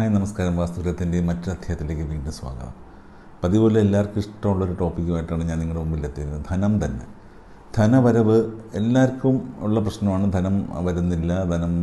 Hi നമസ്കാരം. വാസ്തുഗ്രഹത്തിന്റെ മറ്റൊരു അധ്യായത്തിലേക്ക് വീണ്ടും സ്വാഗതം. പതിപോലെ എല്ലാവർക്കും ഇഷ്ടമുള്ളൊരു ടോപ്പിക്കുമായിട്ടാണ് ഞാൻ നിങ്ങളുടെ മുമ്പിൽ എത്തിയത് ധനം തന്നെ. ധനവരവ് എല്ലാവർക്കും ഉള്ള പ്രശ്നമാണ്. ധനം വരുന്നില്ല. ധനം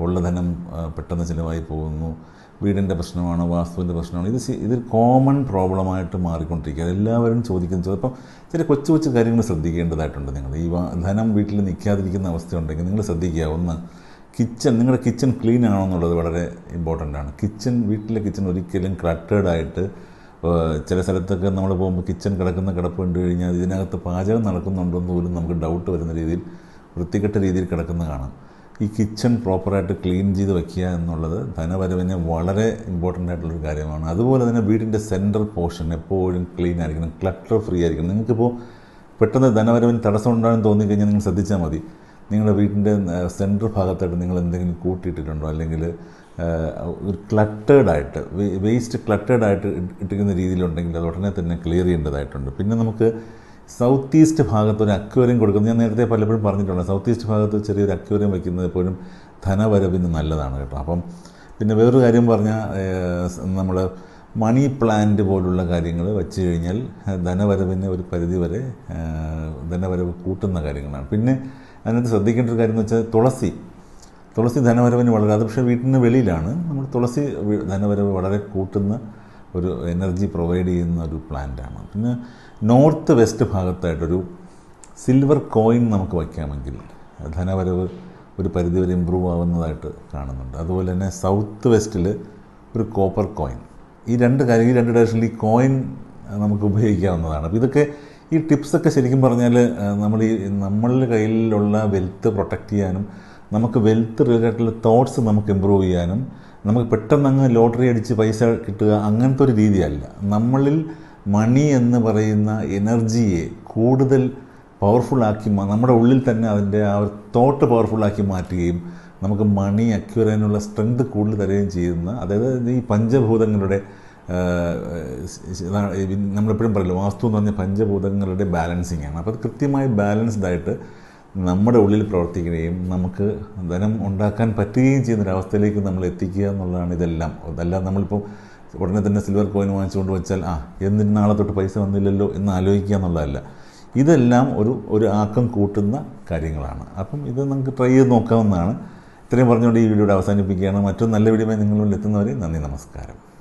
ഉള്ള ധനം പെട്ടെന്ന് ചിലവായി പോകുന്നു. വീടിന്റെ പ്രശ്നമാണ് വാസ്തുവിന്റെ പ്രശ്നമാണ്. ഇത് ഇത് കോമൺ പ്രോബ്ലമായിട്ട് മാറിക്കൊണ്ടിരിക്കുകയാണ്. എല്ലാവരും ചോദിക്കുന്നത് ചിലപ്പം ചില കൊച്ചു കൊച്ചു കാര്യങ്ങൾ ശ്രദ്ധിക്കേണ്ടതായിട്ടുണ്ട് നിങ്ങൾ. ഈ ധനം വീട്ടിൽ നിൽക്കാതിരിക്കുന്ന അവസ്ഥയുണ്ടെങ്കിൽ നിങ്ങൾ ശ്രദ്ധിക്കുക. ഒന്ന് കിച്ചൺ നിങ്ങളുടെ കിച്ചൺ ക്ലീൻ ആണോ എന്നുള്ളത് വളരെ ഇമ്പോർട്ടന്റ് ആണ്. കിച്ചൺ വീട്ടിലെ കിച്ചൺ ഒരിക്കലും ക്ലട്ടേഡ് ആയിട്ട് ചില സ്ഥലത്തൊക്കെ നമ്മൾ പോകുമ്പോൾ കിച്ചൺ കിടക്കുന്ന കിടപ്പ് കണ്ടു കഴിഞ്ഞാൽ ഇതിനകത്ത് പാചകം നടക്കുന്നുണ്ടെന്ന് പോലും നമുക്ക് ഡൗട്ട് വരുന്ന രീതിയിൽ വൃത്തികെട്ട രീതിയിൽ കിടക്കുന്ന കാണാം. ഈ കിച്ചൺ പ്രോപ്പറായിട്ട് ക്ലീൻ ചെയ്ത് വയ്ക്കുക എന്നുള്ളത് ധനവരവിന് വളരെ ഇമ്പോർട്ടന്റ് ആയിട്ടുള്ളൊരു കാര്യമാണ്. അതുപോലെ തന്നെ വീടിന്റെ സെൻട്രൽ പോർഷൻ എപ്പോഴും ക്ലീൻ ആയിരിക്കണം ക്ലട്ടർ ഫ്രീ ആയിരിക്കണം. നിങ്ങൾക്കിപ്പോൾ പെട്ടെന്ന് ധനവരവിന് തടസ്സം ഉണ്ടാകുമെന്ന് തോന്നിക്കഴിഞ്ഞാൽ നിങ്ങൾ ശ്രദ്ധിച്ചാൽ മതി. നിങ്ങളുടെ വീടിന്റെ സെന്റർ ഭാഗത്തായിട്ട് നിങ്ങൾ എന്തെങ്കിലും കൂട്ടിയിട്ടിട്ടുണ്ടോ? അല്ലെങ്കിൽ ഒരു ക്ലട്ടേഡായിട്ട് വേസ്റ്റ് ക്ലട്ടേഡായിട്ട് ഇട്ടിരിക്കുന്ന രീതിയിലുണ്ടെങ്കിൽ അത് ഉടനെ തന്നെ ക്ലിയർ ചെയ്യേണ്ടതായിട്ടുണ്ട്. പിന്നെ നമുക്ക് സൗത്ത് ഈസ്റ്റ് ഭാഗത്ത് ഒരു അക്വേറിയം കൊടുക്കുന്നത് ഞാൻ നേരത്തെ പലപ്പോഴും പറഞ്ഞിട്ടുണ്ട്. സൗത്ത് ഈസ്റ്റ് ഭാഗത്ത് ചെറിയൊരു അക്വേറിയം വയ്ക്കുന്നത് എപ്പോഴും ധനവരവിന് നല്ലതാണ് കേട്ടോ. അപ്പം പിന്നെ വേറൊരു കാര്യം പറഞ്ഞാൽ നമ്മൾ മണി പ്ലാന്റ് പോലുള്ള കാര്യങ്ങൾ വെച്ച് കഴിഞ്ഞാൽ ധനവരവിനെ ഒരു പരിധി വരെ ധനവരവ് കൂട്ടുന്ന കാര്യങ്ങളാണ്. പിന്നെ അതിനകത്ത് ശ്രദ്ധിക്കേണ്ട ഒരു കാര്യം എന്ന് വെച്ചാൽ തുളസി. തുളസി ധനവരവിന് വളരെ അത് പക്ഷേ വീട്ടിന് വെളിയിലാണ്. നമ്മൾ തുളസി ധനവരവ് വളരെ കൂട്ടുന്ന ഒരു എനർജി പ്രൊവൈഡ് ചെയ്യുന്ന ഒരു പ്ലാന്റാണ്. പിന്നെ നോർത്ത് വെസ്റ്റ് ഭാഗത്തായിട്ടൊരു സിൽവർ കോയിൻ നമുക്ക് വയ്ക്കാമെങ്കിൽ ധനവരവ് ഒരു പരിധിവരെ ഇമ്പ്രൂവ് ആവുന്നതായിട്ട് കാണുന്നുണ്ട്. അതുപോലെ തന്നെ സൗത്ത് വെസ്റ്റിൽ ഒരു കോപ്പർ കോയിൻ. ഈ രണ്ട് കാര്യം ഈ രണ്ട് ഡയറക്ഷനിൽ ഈ കോയിൻ നമുക്ക് ഉപയോഗിക്കാവുന്നതാണ്. അപ്പോൾ ഇതൊക്കെ ഈ ടിപ്സൊക്കെ ശരിക്കും പറഞ്ഞാൽ നമ്മൾ ഈ നമ്മളുടെ കയ്യിലുള്ള വെൽത്ത് പ്രൊട്ടക്റ്റ് ചെയ്യാനും നമുക്ക് വെൽത്ത് റിലേറ്റഡ് തോട്ട്സ് നമുക്ക് ഇമ്പ്രൂവ് ചെയ്യാനും നമുക്ക് പെട്ടെന്ന് അങ്ങ് ലോട്ടറി അടിച്ച് പൈസ കിട്ടുക അങ്ങനത്തെ ഒരു രീതിയല്ല. നമ്മളിൽ മണി എന്ന് പറയുന്ന എനർജിയെ കൂടുതൽ പവർഫുള്ളാക്കി നമ്മുടെ ഉള്ളിൽ തന്നെ അതിന്റെ ആ ഒരു തോട്ട് പവർഫുള്ളാക്കി മാറ്റുകയും നമുക്ക് മണി അക്യൂർ ചെയ്യാനുള്ള സ്ട്രെങ്ത് കൂടുതൽ തരുകയും ചെയ്യുന്ന അതായത് ഈ പഞ്ചഭൂതങ്ങളുടെ നമ്മളെപ്പോഴും പറയില്ല വാസ്തു എന്ന് പറഞ്ഞാൽ പഞ്ചഭൂതങ്ങളുടെ ബാലൻസിങ് ആണ്. അപ്പോൾ അത് കൃത്യമായി ബാലൻസ്ഡ് ആയിട്ട് നമ്മുടെ ഉള്ളിൽ പ്രവർത്തിക്കുകയും നമുക്ക് ധനം ഉണ്ടാക്കാൻ പറ്റുകയും ചെയ്യുന്ന ഒരവസ്ഥയിലേക്ക് നമ്മൾ എത്തിക്കുക എന്നുള്ളതാണ് ഇതെല്ലാം. അതെല്ലാം നമ്മളിപ്പോൾ ഉടനെ തന്നെ സിൽവർ കോയിൻ വാങ്ങിച്ചുകൊണ്ട് വെച്ചാൽ ആ എന്തിന് നാളെ തൊട്ട് പൈസ വന്നില്ലല്ലോ എന്ന് ആലോചിക്കുക എന്നുള്ളതല്ല. ഇതെല്ലാം ഒരു ഒരു ആക്കം കൂട്ടുന്ന കാര്യങ്ങളാണ്. അപ്പം ഇത് നമുക്ക് ട്രൈ ചെയ്ത് നോക്കാവുന്നതാണ്. ഇത്രയും പറഞ്ഞുകൊണ്ട് ഈ വീഡിയോയുടെ അവസാനിപ്പിക്കുകയാണ്. മറ്റൊരു നല്ല വീഡിയോ നിങ്ങൾ എത്തുന്നവരെ നന്ദി നമസ്കാരം.